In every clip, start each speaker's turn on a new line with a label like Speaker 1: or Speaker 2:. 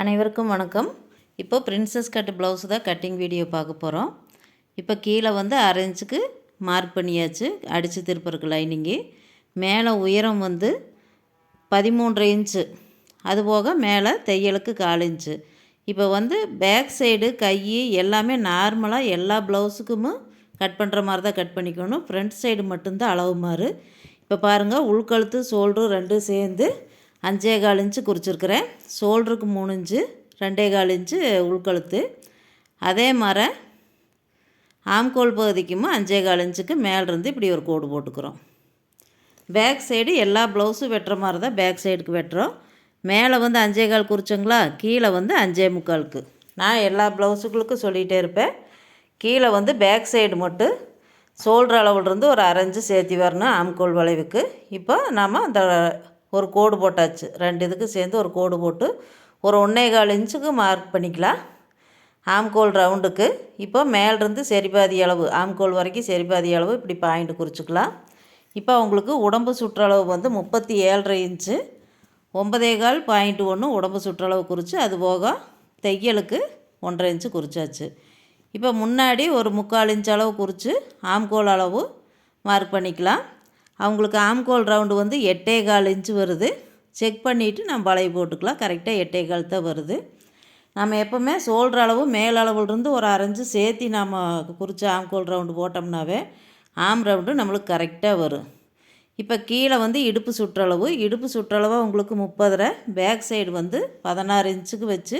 Speaker 1: அனைவருக்கும் வணக்கம். இப்போ பிரின்சஸ் கட் ப்ளவுஸ் தான் கட்டிங் வீடியோ பார்க்க போகிறோம் இப்போ கீழே வந்து அரைஞ்சுக்கு மார்க் பண்ணியாச்சு. அடித்து திருப்பறக்கு லைனிங்கு மேலே உயரம் வந்து பதிமூன்று இன்ச்சு. அதுபோக மேலே தையலுக்கு கால் இன்ச்சு. இப்போ வந்து பேக் சைடு கை எல்லாமே நார்மலாக எல்லா ப்ளவுஸுக்கும் கட் பண்ணுற மாதிரி தான் கட் பண்ணிக்கணும். ஃப்ரண்ட் சைடு மட்டும்தான் அளவு மாறு. இப்போ பாருங்கள் உள்கழுத்து ஷோல்டரும் ரெண்டும் சேர்ந்து அஞ்சே கால் இன்ச்சு குறிச்சிருக்கிறேன். ஷோல்டருக்கு மூணு இன்ச்சு ரெண்டே கால் இன்ச்சு உள்கழுத்து. அதே மாதிரி ஆம்கோல் பகுதிக்குமே அஞ்சே கால் இன்ச்சுக்கு மேலிருந்து இப்படி ஒரு கோடு போட்டுக்கிறோம். பேக் சைடு எல்லா ப்ளவுஸும் வெட்டுற மாதிரி தான் பேக் சைடுக்கு வெட்டுறோம். மேலே வந்து அஞ்சே கால் குறிச்சோங்களா? கீழே வந்து அஞ்சே முக்காலுக்கு. நான் எல்லா ப்ளவுஸுகளுக்கும் சொல்லிகிட்டே இருப்பேன். கீழே வந்து பேக் சைடு மட்டும். ஷோல்டர் அளவுலேருந்து ஒரு அரைஞ்சு சேர்த்தி வரணும் ஆம்கோல் வளைவுக்கு. இப்போ நாம் அந்த ஒரு கோடு போட்டாச்சு. ரெண்டு இதுக்கு சேர்ந்து ஒரு கோடு போட்டு ஒரு ஒன்றே கால் இன்ச்சுக்கு மார்க் பண்ணிக்கலாம். ஆம்கோல் ரவுண்டுக்கு இப்போ மேலிருந்து சரிபாதி அளவு ஆம்கோல் வரைக்கும் சரிபாதி அளவு இப்படி பாயிண்ட் குறிச்சிக்கலாம். இப்போ அவங்களுக்கு உடம்பு சுற்றளவு வந்து முப்பத்தி ஏழரை இன்ச்சு ஒன்பதே கால் பாயிண்ட் ஒன்று உடம்பு சுற்றளவு குறித்து அது போக தையலுக்கு ஒன்றரை இன்ச்சு குறிச்சாச்சு. இப்போ முன்னாடி ஒரு முக்கால் இன்ச் அளவு குறித்து ஆம்கோல் அளவு மார்க் பண்ணிக்கலாம். அவங்களுக்கு ஆம்கோல் ரவுண்டு வந்து எட்டே கால் இன்ச்சு வருது. செக் பண்ணிவிட்டு நம்ம வளைவு போட்டுக்கலாம். கரெக்டாக எட்டே கால் தான் வருது. நம்ம எப்போவுமே சோல்ற அளவு மேலளவுலேருந்து ஒரு அரைஞ்சு சேர்த்தி நாம் குறித்து ஆம்கோல் ரவுண்டு போட்டோம்னாவே ஆம் ரவுண்டு நம்மளுக்கு கரெக்டாக வரும். இப்போ கீழே வந்து இடுப்பு சுற்றளவு. இடுப்பு சுற்றளவாக உங்களுக்கு முப்பதரை. பேக் சைடு வந்து பதினாறு இன்ச்சுக்கு வச்சு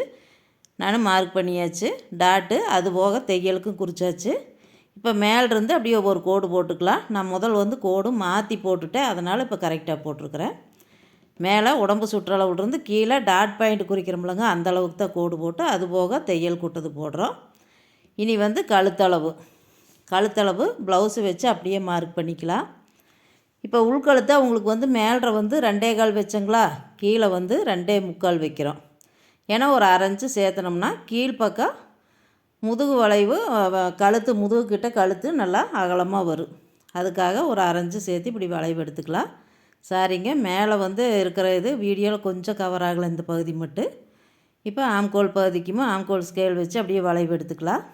Speaker 1: நான் மார்க் பண்ணியாச்சு. டாட்டு அது போக தையலுக்கும் குறிச்சாச்சு. இப்போ மேலிருந்து அப்படியே ஒரு கோடு போட்டுக்கலாம். நான் முதல் வந்து கோடு மாற்றி போட்டுட்டேன். அதனால் இப்போ கரெக்டாக போட்டிருக்கிறேன். மேலே உடம்பு சுற்றளவுலேருந்து கீழே டாட் பாயிண்ட் குறிக்கிறோம்லங்க அந்த அளவுக்கு தான் கோடு போட்டு அது போக தையல் கூட்டது போடுறோம். இனி வந்து கழுத்தளவு. கழுத்தளவு ப்ளவுஸு வச்சு அப்படியே மார்க் பண்ணிக்கலாம். இப்போ உள்கழுத்தை உங்களுக்கு வந்து மேலே வந்து ரெண்டே கால் வச்சங்களா? கீழே வந்து ரெண்டே முக்கால் வைக்கிறோம். ஏன்னா ஒரு அரைஞ்சு சேர்த்தனோம்னா கீழ்ப்பக்கம் முதுகு வளைவு கழுத்து முதுகு கிட்ட கழுத்து நல்லா அகலமாக வரும். அதுக்காக ஒரு அரைஞ்சு சேர்த்து இப்படி வளைவு எடுத்துக்கலாம். சாரிங்க. மேலே வந்து இருக்கிற இது வீடியோவில் கொஞ்சம் கவர் ஆகலை இந்த பகுதி மட்டும். இப்போ ஆம்கோல் பகுதிக்குமே? ஆம்கோல் ஸ்கேல் வச்சு அப்படியே வளைவு எடுத்துக்கலாம்.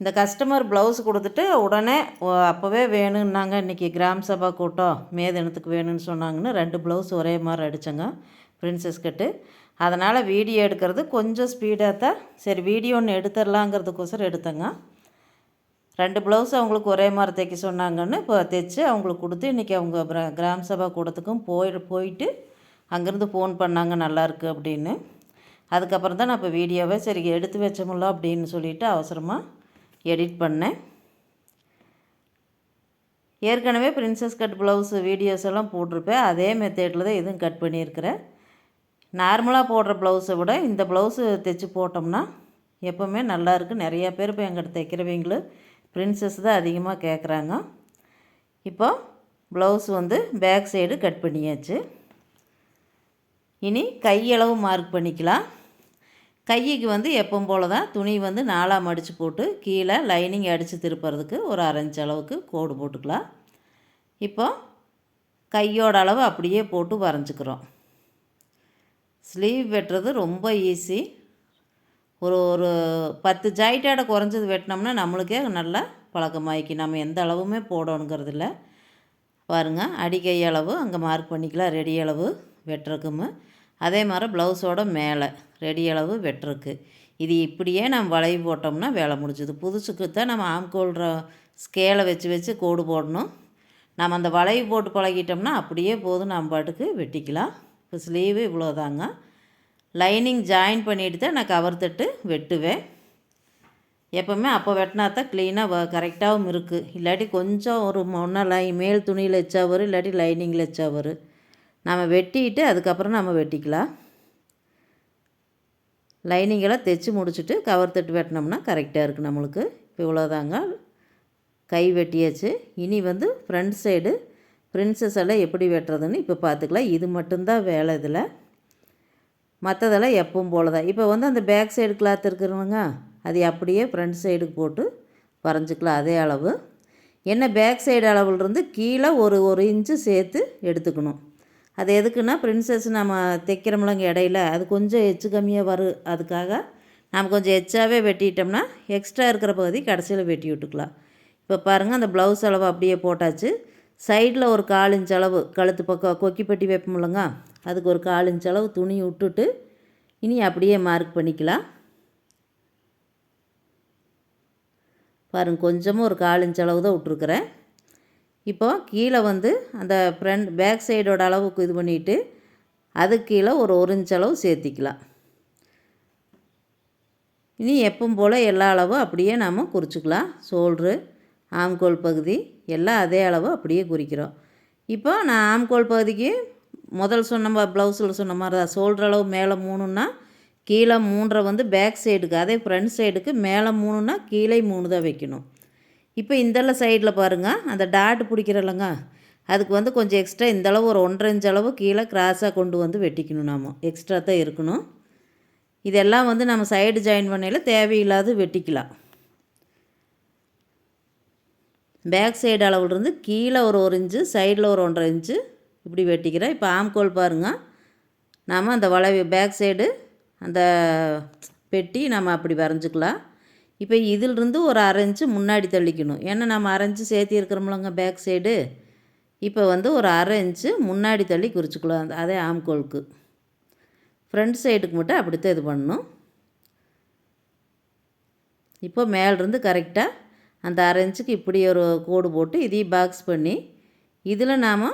Speaker 1: இந்த கஸ்டமர் ப்ளவுஸ் கொடுத்துட்டு உடனே அப்போவே வேணும்னாங்க. இன்றைக்கி கிராம் சபா கூட்டம் மேதனத்துக்கு வேணும்னு சொன்னாங்கன்னு ரெண்டு ப்ளவுஸ் ஒரே மாதிரி அடித்தேங்க பிரின்சஸ் கட்டு அதனால் வீடியோ எடுக்கிறது கொஞ்சம் ஸ்பீடாக தான். சரி வீடியோ ஒன்று எடுத்துடலாங்கிறதுக்கோசரம் எடுத்தேங்க. ரெண்டு ப்ளவுஸ் அவங்களுக்கு ஒரே மாதிரி தைக்க சொன்னாங்கன்னு இப்போ தைச்சி அவங்களுக்கு கொடுத்து இன்றைக்கி அவங்க கிராம சபா கூடத்துக்கும் போய் போயிட்டு அங்கேருந்து ஃபோன் பண்ணாங்க நல்லாயிருக்கு அப்படின்னு. அதுக்கப்புறம் தான் நான் இப்போ வீடியோவை சரி எடுத்து வச்சமுல்ல அப்படின்னு சொல்லிவிட்டு அவசரமாக எடிட் பண்ணேன். ஏற்கனவே பிரின்சஸ் கட் ப்ளவுஸ் வீடியோஸ் எல்லாம் போட்டிருப்பேன். அதே மெத்தேடில் தான் இதுவும் கட் பண்ணியிருக்கிறேன். நார்மலாக போடுற ப்ளவுஸை விட இந்த ப்ளவுஸு தைச்சி போட்டோம்னா எப்போவுமே நல்லாயிருக்கு நிறையா பேர் இப்போ எங்கிட்ட தைக்கிறவங்களும் பிரின்சஸ் தான் அதிகமாக கேட்குறாங்க இப்போ ப்ளவுஸ் வந்து பேக் சைடு கட் பண்ணியாச்சு. இனி கையளவு மார்க் பண்ணிக்கலாம். கைக்கு வந்து எப்பவும் போல் தான் துணி வந்து நாலாக மடித்து போட்டு கீழே லைனிங் அடித்து திருப்புறதுக்கு ஒரு அரைஞ்சு அளவுக்கு கோடு போட்டுக்கலாம். இப்போ கையோட அளவு அப்படியே போட்டு வரைஞ்சிக்கிறோம். ஸ்லீவ் வெட்டுறது ரொம்ப ஈஸி ஒரு ஒரு பத்து ஜாயிட்டாட குறைஞ்சது வெட்டினோம்னா நம்மளுக்கே நல்லா பழக்கமாயிக்கி. நம்ம எந்த அளவுமே போடணுங்கிறது இல்லை பாருங்கள் அடிக்கை அளவு அங்கே மார்க் பண்ணிக்கலாம் ரெடி அளவு வெட்டுறக்குமு அதே மாதிரி ப்ளவுஸோட மேலே ரெடி அளவு வெட்டுருக்கு இது இப்படியே நம்ம வளைவு போட்டோம்னா வேலை முடிஞ்சுது. புதுசுக்கு தான் நம்ம ஆம்கோல்ற ஸ்கேலை வச்சு வச்சு கோடு போடணும். நம்ம அந்த வளைவு போட்டு பழகிட்டோம்னா அப்படியே போதும். நம்ம பாட்டுக்கு வெட்டிக்கலாம். இப்போ ஸ்லீவு இவ்வளோதாங்க. லைனிங் ஜாயின் பண்ணிட்டு தான் நான் கவர் தட்டு வெட்டுவேன். எப்போவுமே அப்போ வெட்டினா தான் க்ளீனாக கரெக்டாகவும் இருக்குது இல்லாட்டி கொஞ்சம் ஒரு முன்ன லை மேல் துணியில் வச்சா வரும் இல்லாட்டி லைனிங்கில் வச்சா வரும் நம்ம வெட்டிட்டு அதுக்கப்புறம் நம்ம வெட்டிக்கலாம். லைனிங்கெல்லாம் தைச்சி முடிச்சுட்டு கவர் தட்டு வெட்டினோம்னா கரெக்டாக இருக்குது நம்மளுக்கு. இப்போ இவ்வளோதாங்க. கை வெட்டியாச்சு. இனி வந்து ஃப்ரண்ட் சைடு பிரின்சஸ் எல்லாம் எப்படி வெட்டுறதுன்னு இப்போ பார்த்துக்கலாம். இது மட்டும்தான் வேலை இதில். மற்றதெல்லாம் எப்பவும் போல தான். இப்போ வந்து அந்த பேக் சைடு கிளாத் இருக்கிறவங்க அது அப்படியே ஃப்ரண்ட் சைடுக்கு போட்டு வரைஞ்சிக்கலாம் அதே அளவு. என்ன பேக் சைடு அளவுலேருந்து கீழே ஒரு ஒரு இன்ச்சு சேர்த்து எடுத்துக்கணும். அது எதுக்குன்னா பிரின்சஸ் நம்ம தைக்கிறோம்லங்க இடையில அது கொஞ்சம் எச்சு கம்மியாக வரும். அதுக்காக நம்ம கொஞ்சம் எச்சாவே வெட்டிட்டோம்னா எக்ஸ்ட்ரா இருக்கிற பகுதி கடைசியில் வெட்டி விட்டுக்கலாம். இப்போ பாருங்கள் அந்த ப்ளவுஸ் அளவு அப்படியே போட்டாச்சு. சைடில் ஒரு கால் இன்ச் அளவு கழுத்து பக்கம் கொக்கிப்பட்டி வைப்போம்லங்க அதுக்கு ஒரு கால் இன்ச் அளவு துணி விட்டுட்டு இனி அப்படியே மார்க் பண்ணிக்கலாம். பாருங்க கொஞ்சமாக ஒரு கால் இன்ச் அளவு தான் விட்ருக்குறேன் இப்போ கீழே வந்து அந்த ஃப்ரண்ட் பேக் சைடோட அளவுக்கு இது பண்ணிவிட்டு அதுக்கு கீழே ஒரு ஒரு இன்ச் அளவு சேர்த்திக்கலாம். இனி எப்பவும் போல் எல்லா அளவும் அப்படியே நாம் குறிச்சிக்கலாம். சோல்ட்ரு ஆம்கோல் பகுதி எல்லாம் அதே அளவு அப்படியே குறிக்கிறோம். இப்போ நான் ஆம்கோல் பகுதிக்கு முதல் சொன்ன ப்ளவுஸில் சொன்ன மாதிரி தான். சோல்ட்ரு அளவு மேலே மூணுன்னா கீழே மூன்றரை வந்து பேக் சைடுக்கு அதே ஃப்ரண்ட் சைடுக்கு மேலே மூணுன்னா கீழே மூணு தான் வைக்கணும். இப்போ இந்தளவு சைடில் பாருங்கள் அந்த டாட் பிடிக்கிறல்லங்க அதுக்கு வந்து கொஞ்சம் எக்ஸ்ட்ரா இந்தளவு ஒரு ஒன்றரை இன்ச் அளவு கீழே கிராஸாக கொண்டு வந்து வெட்டிக்கணும் நாம். எக்ஸ்ட்ரா தான் இருக்கணும். இதெல்லாம் வந்து நம்ம சைடு ஜாயின் பண்ணையில் தேவையில்லாத வெட்டிக்கலாம். பேக் சைடு அளவுலேருந்து கீழே ஒரு ஒரு இன்ச்சு சைடில் ஒரு ஒன்றரை இன்ச்சு இப்படி வெட்டிக்கிறேன். இப்போ ஆம்கோல் பாருங்கள் நாம் அந்த வளைவு பேக் சைடு அந்த பெட்டி நம்ம அப்படி வரைஞ்சிக்கலாம். இப்போ இதிலிருந்து ஒரு அரை இன்ச்சு முன்னாடி தள்ளிக்கணும். ஏன்னா நம்ம அரை சேர்த்திருக்கிறோம்லங்க இருக்கிறோம்லங்க பேக் சைடு. இப்போ வந்து ஒரு அரை இன்ச்சு முன்னாடி தள்ளி குறிச்சிக்கலாம். அந்த அதே ஆம்கோலுக்கு ஃப்ரண்ட் சைடுக்கு மட்டும் அப்படித்தான் இது பண்ணணும். இப்போ மேலிருந்து கரெக்டாக அந்த அரை இன்ச்சுக்கு இப்படி ஒரு கோடு போட்டு இதையும் பாக்ஸ் பண்ணி இதில் நாம்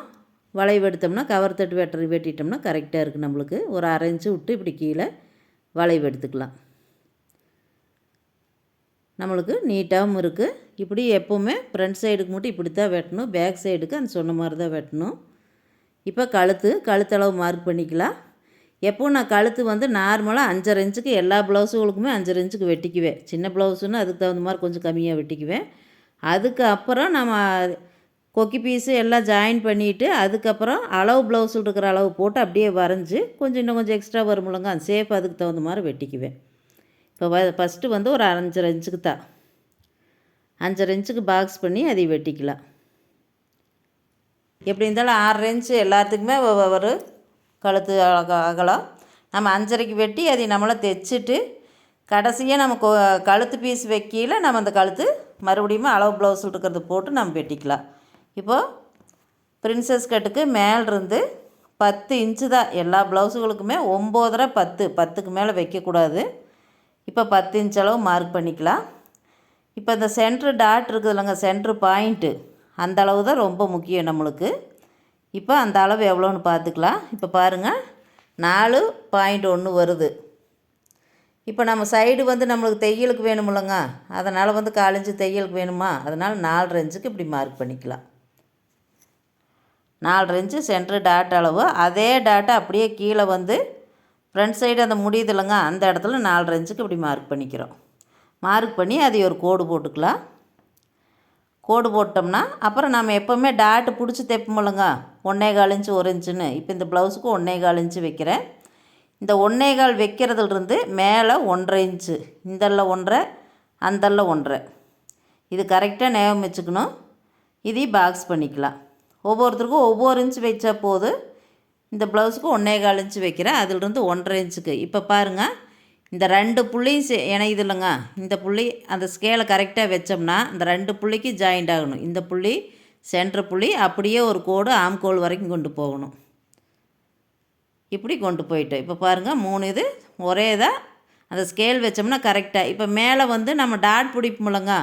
Speaker 1: வளைவு எடுத்தோம்னா கவர் தட்டு வெட்ட வெட்டிட்டோம்னா கரெக்டாக இருக்குது நம்மளுக்கு. ஒரு அரை இன்ச்சு விட்டு இப்படி கீழே வளைவு எடுத்துக்கலாம். நம்மளுக்கு நீட்டாகவும் இருக்குது இப்படி எப்போவுமே ஃப்ரண்ட் சைடுக்கு மட்டும் இப்படி தான் வெட்டணும் பேக் சைடுக்கு அந்த சொன்ன மாதிரி தான் வெட்டணும். இப்போ கழுத்து கழுத்தளவு மார்க் பண்ணிக்கலாம். எப்போ நான் கழுத்து வந்து நார்மலாக அஞ்சரை இன்ச்சுக்கு எல்லா ப்ளவுஸுகளுக்குமே அஞ்சரை இன்ச்சுக்கு வெட்டிக்குவேன். சின்ன ப்ளவுஸுன்னு அதுக்கு தகுந்த மாதிரி கொஞ்சம் கம்மியாக வெட்டிக்குவேன். அதுக்கு அப்புறம் நம்ம கொக்கி பீஸு எல்லாம் ஜாயின் பண்ணிவிட்டு அதுக்கப்புறம் அளவு ப்ளவுஸ் இருக்கிற அளவு போட்டு அப்படியே வரைஞ்சி கொஞ்சம் இன்னும் கொஞ்சம் எக்ஸ்ட்ரா வருமுலங்க அந்த சேஃப் அதுக்கு தகுந்த மாதிரி வெட்டிக்குவேன். இப்போ வ ஃபஸ்ட்டு வந்து ஒரு அஞ்சரை இன்ச்சுக்கு தான். அஞ்சரை இன்ச்சுக்கு பாக்ஸ் பண்ணி அதை வெட்டிக்கலாம். எப்படி இருந்தாலும் ஆறரை இன்ச்சு எல்லாத்துக்குமே ஒரு கழுத்து அகலம். நம்ம அஞ்சரைக்கு வெட்டி அதை நம்மளை தைச்சிட்டு கடைசியாக நம்ம கொ கழுத்து பீஸ் வைக்கையில் நம்ம அந்த கழுத்து மறுபடியும் அளவு ப்ளவுஸ் இருக்கிறது போட்டு நம்ம வெட்டிக்கலாம். இப்போது பிரின்சஸ் கட்டுக்கு மேலிருந்து பத்து இன்ச்சு தான். எல்லா ப்ளவுஸுகளுக்குமே ஒம்போதரை பத்து பத்துக்கு மேலே வைக்கக்கூடாது. இப்போ பத்து இன்ச் அளவு மார்க் பண்ணிக்கலாம். இப்போ இந்த சென்ட்ரு டாட் இருக்குது இல்லைங்க சென்ட்ரு பாயிண்ட்டு அந்த அளவு தான் ரொம்ப முக்கியம் நம்மளுக்கு. இப்போ அந்த அளவு எவ்வளோன்னு பார்த்துக்கலாம். இப்போ பாருங்கள் நாலு பாயிண்ட் ஒன்று வருது. இப்போ நம்ம சைடு வந்து நம்மளுக்கு தையலுக்கு வேணுமில்லங்க அதனால் வந்து காலஞ்சு தையலுக்கு வேணுமா? அதனால் நாலு இன்ச்சுக்கு இப்படி மார்க் பண்ணிக்கலாம். நாலு இன்ச்சு சென்ட்ரு டாட் அளவு. அதே டாட்டை அப்படியே கீழே வந்து ஃப்ரண்ட் சைடு அந்த முடியுது இல்லைங்க. அந்த இடத்துல நாலு இன்ச்சுக்கு இப்படி மார்க் பண்ணிக்கிறோம். மார்க் பண்ணி அதை ஒரு கோடு போட்டுக்கலாம். கோடு போட்டோம்னா அப்புறம் நம்ம எப்போவுமே டாட்டு பிடிச்சி தைப்போம்லங்க ஒன்றே கால் இன்ச்சு ஒரு இன்ச்சுன்னு. இப்போ இந்த ப்ளவுஸுக்கு ஒன்றே கால் இன்ச்சு வைக்கிறேன். இந்த ஒன்றே கால் வைக்கிறதுலேருந்து மேலே ஒன்றரை இன்ச்சு. இந்தல்ல ஒன்றரை அந்தல்ல ஒன்றரை. இது கரெக்டாக நேரம் வச்சுக்கணும். இதையும் பாக்ஸ் பண்ணிக்கலாம். ஒவ்வொருத்தருக்கும் ஒவ்வொரு இன்ச்சு வச்சா போதும் இந்த ப்ளவுஸுக்கு ஒன்றே கால் இன்ச்சு வைக்கிறேன். அதிலிருந்து ஒன்றரை இன்ச்சுக்கு. இப்போ பாருங்கள் இந்த ரெண்டு புள்ளியும் சே இது இல்லைங்க. இந்த புள்ளி அந்த ஸ்கேலை கரெக்டாக வச்சோம்னா இந்த ரெண்டு புள்ளிக்கு ஜாயிண்ட் ஆகணும். இந்த புள்ளி சென்ட்ரு புள்ளி அப்படியே ஒரு கோடு ஆம்கோல் வரைக்கும் கொண்டு போகணும். இப்படி கொண்டு போயிட்டோம் இப்போ பாருங்கள் மூணு இது ஒரே தான் அந்த ஸ்கேல் வச்சோம்னா கரெக்டாக இப்போ மேலே வந்து நம்ம டாட் பிடிப்போம்லங்க.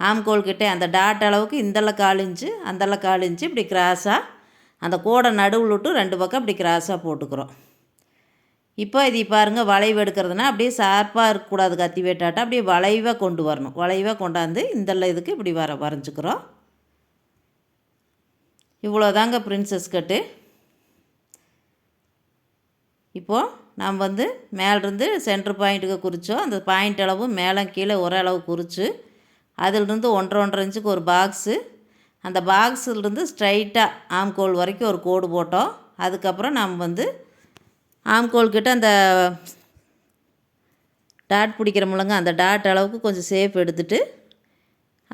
Speaker 1: ஆம்கோல் கிட்டே அந்த டாட் அளவுக்கு இந்தளவு கால் இன்ச்சு அந்தளவு கால் இன்ச்சு இப்படி கிராஸாக அந்த கோடை நடுவில் விட்டு ரெண்டு பக்கம் அப்படி கிராஸாக போட்டுக்கிறோம். இப்போ இது பாருங்கள் வளைவு எடுக்கிறதுனா அப்படியே ஷார்ப்பாக இருக்கக்கூடாது கத்தி வெட்டாட்டா. அப்படியே வளைவாக கொண்டு வரணும். வளைவாக கொண்டாந்து இந்த இதுக்கு இப்படி வர வரைஞ்சிக்கிறோம். இவ்வளோதாங்க பிரின்சஸ் கட்டு இப்போது நாம் வந்து மேலிருந்து சென்ட்ரு பாயிண்ட்டுக்கு குறித்தோம் அந்த பாயிண்ட் அளவு மேலே கீழே ஒரே அளவு குறித்து அதிலிருந்து ஒன்றரை ஒன்றரை இன்ச்சுக்கு ஒரு பாக்ஸு அந்த பாக்ஸிலிருந்து ஸ்ட்ரைட்டாக ஆம்கோல் வரைக்கும் ஒரு கோடு போட்டோம். அதுக்கப்புறம் நாம் வந்து ஆம்கோல் கிட்ட அந்த டாட் பிடிக்கிற முழங்க அந்த டாட் அளவுக்கு கொஞ்சம் சேஃப் எடுத்துகிட்டு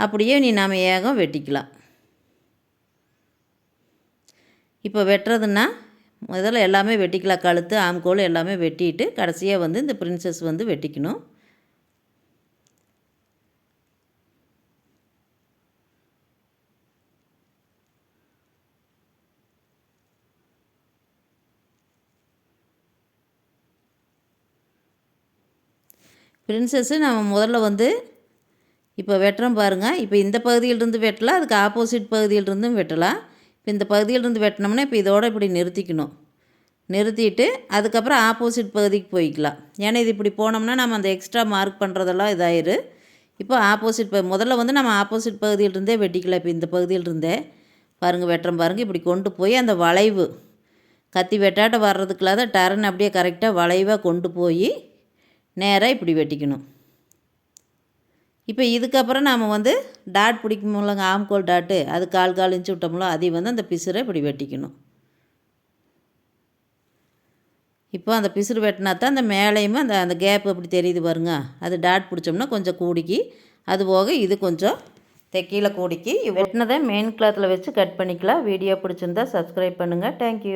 Speaker 1: அப்படியே நீ நாம் ஏகம் வெட்டிக்கலாம். இப்போ வெட்டுறதுன்னா முதல்ல எல்லாமே வெட்டிக்கலாம். கழுத்து ஆம்கோல் எல்லாமே வெட்டிட்டு கடைசியாக வந்து இந்த பிரின்சஸ் வந்து வெட்டிக்கணும். பிரின்சஸ்ஸு நம்ம முதல்ல வந்து இப்போ வெட்டுறோம் பாருங்கள் இப்போ இந்த பகுதியிலிருந்து வெட்டலாம் அதுக்கு ஆப்போசிட் பகுதியிலிருந்தும் வெட்டலாம். இப்போ இந்த பகுதியிலிருந்து வெட்டினோம்னா இப்போ இதோட இப்படி நிறுத்திக்கணும். நிறுத்திட்டு அதுக்கப்புறம் ஆப்போசிட் பகுதிக்கு போய்க்கலாம். ஏன்னா இது இப்படி போனோம்னா நம்ம அந்த எக்ஸ்ட்ரா மார்க் பண்ணுறதெல்லாம் இதாயிரு. இப்போ ஆப்போசிட் ப முதல்ல வந்து நம்ம ஆப்போசிட் பகுதியிலிருந்தே வெட்டிக்கலாம். இப்போ இந்த பகுதியிலிருந்தே பாருங்கள் வெட்டுறோம் பாருங்கள் இப்படி கொண்டு போய் அந்த வளைவு கத்தி வெட்டாட்ட வர்றதுக்குள்ளாத டரன் அப்படியே கரெக்டாக வளைவாக கொண்டு போய் நேராக இப்படி வெட்டிக்கணும். இப்போ இதுக்கப்புறம் நாம் வந்து டாட் பிடிக்கும்போலங்க ஆம்கோல் டாட்டு அது கால் கால் இன்ச்சு விட்டோம்ல அதையும் வந்து அந்த பிசுரை இப்படி வெட்டிக்கணும். இப்போ அந்த பிசுறு வெட்டினா தான் அந்த மேலேயுமே அந்த அந்த கேப் அப்படி தெரியுது பாருங்க அது டாட் பிடிச்சோம்னா கொஞ்சம் கூடிக்கி அது போக இது கொஞ்சம் தெக்கீழ கூடிக்கி வெட்டினதை மெயின் கிளாத்தில் வச்சு கட் பண்ணிக்கலாம். வீடியோ பிடிச்சிருந்தா சப்ஸ்கிரைப் பண்ணுங்கள் தேங்க்யூ